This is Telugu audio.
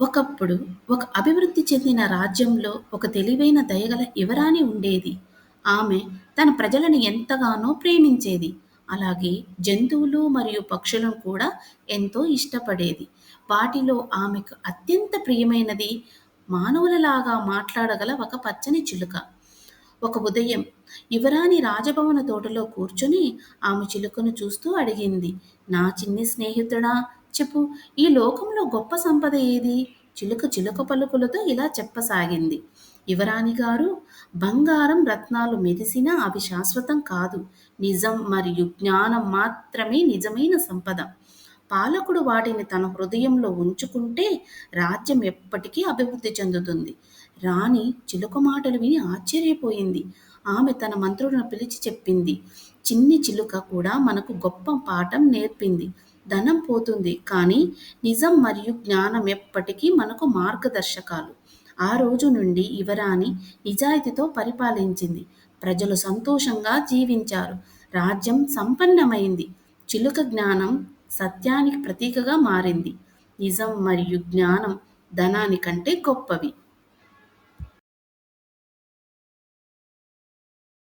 ఒకప్పుడు ఒక అభివృద్ధి చెందిన రాజ్యంలో ఒక తెలివైన దయగల యువరాణి ఉండేది. ఆమె తన ప్రజలను ఎంతగానో ప్రేమించేది. అలాగే జంతువులు మరియు పక్షులను కూడా ఎంతో ఇష్టపడేది. వాటిలో ఆమెకు అత్యంత ప్రియమైనది మానవులలాగా మాట్లాడగల ఒక పచ్చని చిలుక. ఒక ఉదయం యువరాణి రాజభవన తోటలో కూర్చొని ఆమె చిలుకను చూస్తూ అడిగింది. నా చిన్ని స్నేహితుడా చెప్పు ఈ లోకంలో గొప్ప సంపద ఏది? చిలుక చిలుక పలుకులతో ఇలా చెప్పసాగింది. యువరాణి గారు బంగారం రత్నాలు మెరిసినా అవి శాశ్వతం కాదు. నిజం మరియు జ్ఞానం మాత్రమే నిజమైన సంపద. పాలకుడు వాటిని తన హృదయంలో ఉంచుకుంటే రాజ్యం ఎప్పటికీ అభివృద్ధి చెందుతుంది. రాణి చిలుక మాటలు విని ఆశ్చర్యపోయింది. ఆమె తన మంత్రులను పిలిచి చెప్పింది. చిన్ని చిలుక కూడా మనకు గొప్ప పాఠం నేర్పింది. ధనం పోతుంది కానీ నిజం మరియు జ్ఞానం ఎప్పటికీ మనకు మార్గదర్శకాలు. ఆ రోజు నుండి యువరాణి నిజాయితీతో పరిపాలించింది. ప్రజలు సంతోషంగా జీవించారు. రాజ్యం సంపన్నమైంది. చిలుక జ్ఞానం సత్యానికి ప్రతీకగా మారింది. నిజం మరియు జ్ఞానం ధనానికంటే గొప్పవి.